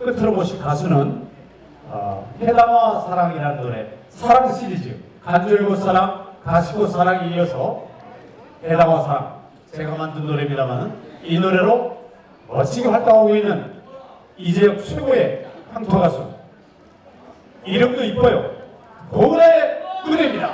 끝으로 모신 가수는 어, 해당화 사랑이라는 노래 사랑 시리즈 간절고 사랑 가시고 사랑에 이어서 해당화 사랑. 제가 만든 노래입니다만 이 노래로 멋지게 활동하고 있는 이재혁 최고의 황토 가수. 이름도 이뻐요. 고은의 노래입니다.